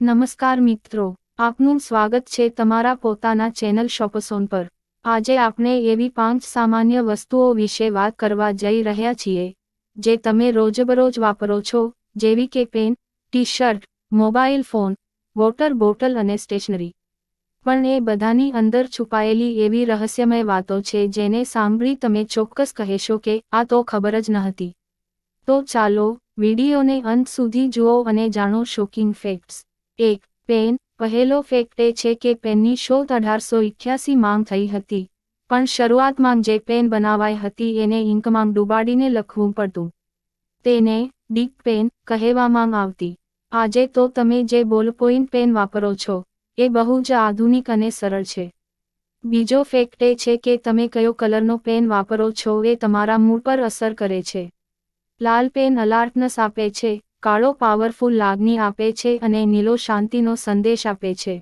નમસ્કાર મિત્રો, આપનું સ્વાગત છે તમારા પોતાના ચેનલ શોપસોન પર. આજે આપણે એવી પાંચ સામાન્ય વસ્તુઓ વિશે વાત કરવા જઈ રહ્યા છીએ, જે તમે રોજબરોજ વાપરો છો, જેવી કે pen T shirt mobile phone, water bottle અને સ્ટેશનરી. પણ એ બધાની અંદર છુપાયેલી એવી રહસ્યમય વાતો છે જેને સાંભળી તમે ચોક્કસ કહેશો કે આ તો ખબર જ ન હતી. તો ચાલો, વિડીયોને અંત સુધી જુઓ અને જાણો શોકિંગ ફેક્ટ્સ. એક પેન, પહેલો ફેક્ટ એ છે કે પેનની શોધ અઢારસો ઇઠ્યાસી માંગ થઈ હતી. પણ શરૂઆતમાં જે પેન બનાવાઈ હતી એને ઇંકમાં ડૂબાડીને લખવું પડતું. તેને ડીક પેન કહેવામાં આવતી. આજે તો તમે જે બોલપોઈન્ટ પેન વાપરો છો, એ બહુ જ આધુનિક અને સરળ છે. બીજો ફેક્ટ એ છે કે તમે કયો કલરનો પેન વાપરો છો એ તમારા મૂડ પર અસર કરે છે. લાલ પેન અલાર્ટનેસ આપે છે કાળો પાવરફુલ લાગણી આપે છે અને નીલો શાંતિનો સંદેશ આપે છે.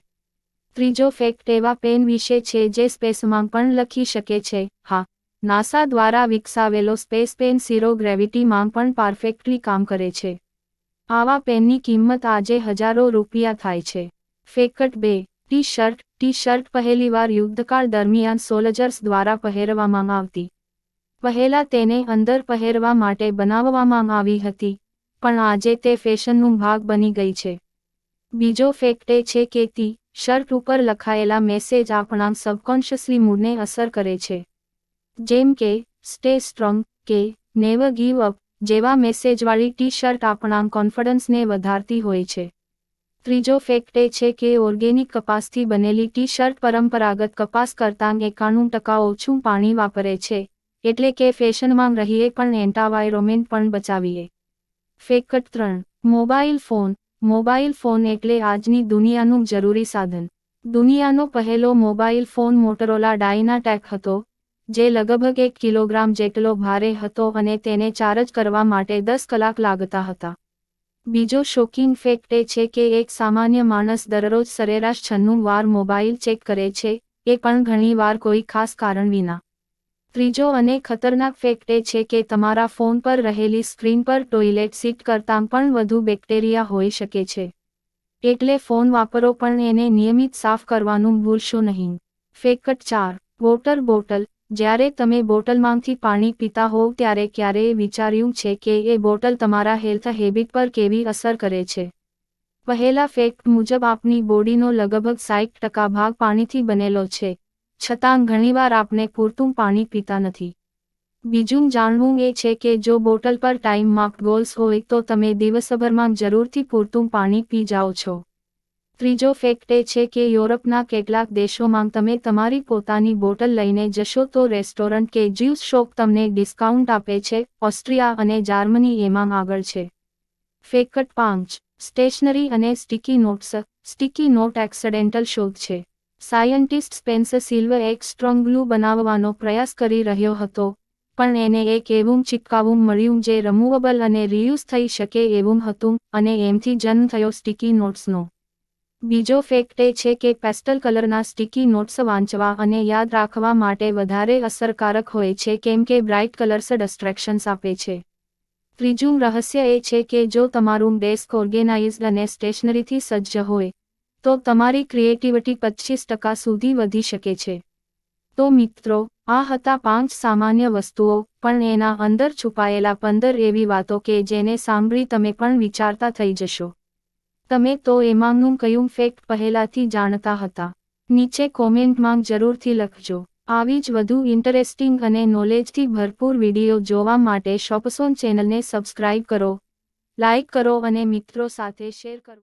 ત્રીજો ફેક્ટ એવા પેન વિશે છે જે સ્પેસમાં પણ લખી શકે છે. હા, નાસા દ્વારા વિકસાવેલો સ્પેસ પેન ઝીરો ગ્રેવિટીમાં પણ પરફેક્ટલી કામ કરે છે. આવા પેનની કિંમત આજે હજારો રૂપિયા થાય છે. ફેકટ બે ટી શર્ટ ટી શર્ટ પહેલીવાર યુદ્ધકાળ દરમિયાન સોલ્જર્સ દ્વારા પહેરવામાં આવતી. પહેલા તેને અંદર પહેરવા માટે બનાવવામાં આવી હતી. પણ આજે તે ફેશનનું ભાગ બની ગઈ છે. બીજો ફેક્ટ એ છે કે તી શર્ટ ઉપર લખાયેલા મેસેજ આપણા સબકોન્શિયસલી મૂડને અસર કરે છે. જેમ કે, સ્ટે સ્ટ્રોંગ કે, નેવર ગીવ અપ જેવા મેસેજવાળી ટી શર્ટ આપણા કોન્ફિડન્સને વધારતી હોય છે. ત્રીજો ફેક્ટ એ છે કે ઓર્ગેનિક કપાસથી બનેલી ટી શર્ટ પરંપરાગત કપાસ કરતાં એકાણું ટકા ઓછું પાણી વાપરે છે, એટલે કે ફેશનમાં રહીએ પણ એન્ટાવાયરોમેન્ટ પણ બચાવીએ. ફેક્ટ ત્રણ. Mobile phone. મોબાઈલ ફોન એટલે આજની દુનિયાનું જરૂરી સાધન. દુનિયાનો પહેલો મોબાઈલ ફોન મોટરોલા ડાયનાટેક હતો, જે લગભગ એક કિલોગ્રામ જેટલો ભારે હતો અને તેને ચાર્જ કરવા માટે દસ કલાક લાગતા હતા. બીજો શોકિંગ ફેક્ટ એ છે કે એક સામાન્ય માણસ દરરોજ સરેરાશ છન્નું વાર મોબાઈલ ચેક કરે છે, એ પણ ઘણીવાર કોઈ ખાસ કારણ વિના. ત્રીજો અને ખતરનાક ફેક્ટ એ છે કે તમારા ફોન પર રહેલી સ્ક્રીન પર ટોયલેટ સીટ કરતાં પણ વધુ બેક્ટેરિયા હોઈ શકે છે. એટલે ફોન વાપરો પણ એને નિયમિત સાફ કરવાનું ભૂલશો નહીં. ફેકટ ચાર, વોટર બોટલ. જ્યારે તમે બોટલમાંથી પાણી પીતા હોવ ત્યારે ક્યારેય વિચાર્યું છે કે એ બોટલ તમારા હેલ્થ હેબિટ પર કેવી અસર કરે છે? પહેલા ફેક્ટ મુજબ આપની બોડીનો લગભગ સાઠ ટકા ભાગ પાણીથી બનેલો છે. છતાં ઘણીવાર આપણે પૂરતું પાણી પીતા નથી. બીજું જાણવું એ છે કે જો બોટલ પર ટાઈમ માર્ક ગોલ્સ હોય તો તમે દિવસભરમાં જરૂરથી પૂરતું પાણી પી જાઓ છો. ત્રીજો ફેક્ટ એ છે કે યુરોપના કેટલાક દેશોમાં તમે તમારી પોતાની બોટલ લઈને જશો તો રેસ્ટોરન્ટ કે જ્યુસ શોપ તમને ડિસ્કાઉન્ટ આપે છે, ઓસ્ટ્રિયા અને જાર્મની એમાં આગળ છે. ફેકટ પાંચ, સ્ટેશનરી અને sticky notes, sticky not accidental શોધ છે. સાયન્ટિસ્ટ સ્પેન્સર સિલ્વર એક સ્ટ્રોંગ ગ્લુ બનાવવાનો પ્રયાસ કરી રહ્યો હતો, પણ એને એક એવું ચિપકાવું મળ્યું જે રમૂવેબલ અને રિયુઝ થઈ શકે એવું હતું અને એમથી જન્મ થયો સ્ટીકી નોટ્સનો બીજો ફેક્ટ એ છે કે પેસ્ટલ કલરના સ્ટીકી નોટ્સ વાંચવા અને યાદ રાખવા માટે વધારે અસરકારક હોય છે કેમ કે બ્રાઇટ કલર્સ ડિસ્ટ્રેક્શન્સ આપે છે. ત્રીજું રહસ્ય એ છે કે જો તમારું ડેસ્ક ઓર્ગેનાઇઝડ અને સ્ટેશનરીથી સજ્જ હોય તો તમારી ક્રિએટિવિટી પચીસ ટકા સુધી વધી શકે છે. તો મિત્રો, આ હતા પાંચ સામાન્ય વસ્તુઓ, પણ એના અંદર છુપાયેલા પંદર એવી વાતો કે જેને સાંભળી તમે પણ વિચારતા થઈ જશો. તમે તો એમાંનું કયું ફેક્ટ પહેલાથી જાણતા હતા. નીચે કોમેન્ટમાં જરૂરથી લખજો. આવી જ વધુ ઇન્ટરેસ્ટિંગ અને નોલેજથી ભરપૂર વીડિયો જોવા માટે શોપસોન ચેનલને સબસ્ક્રાઇબ કરો. લાઇક કરો અને મિત્રો સાથે શેર કરો.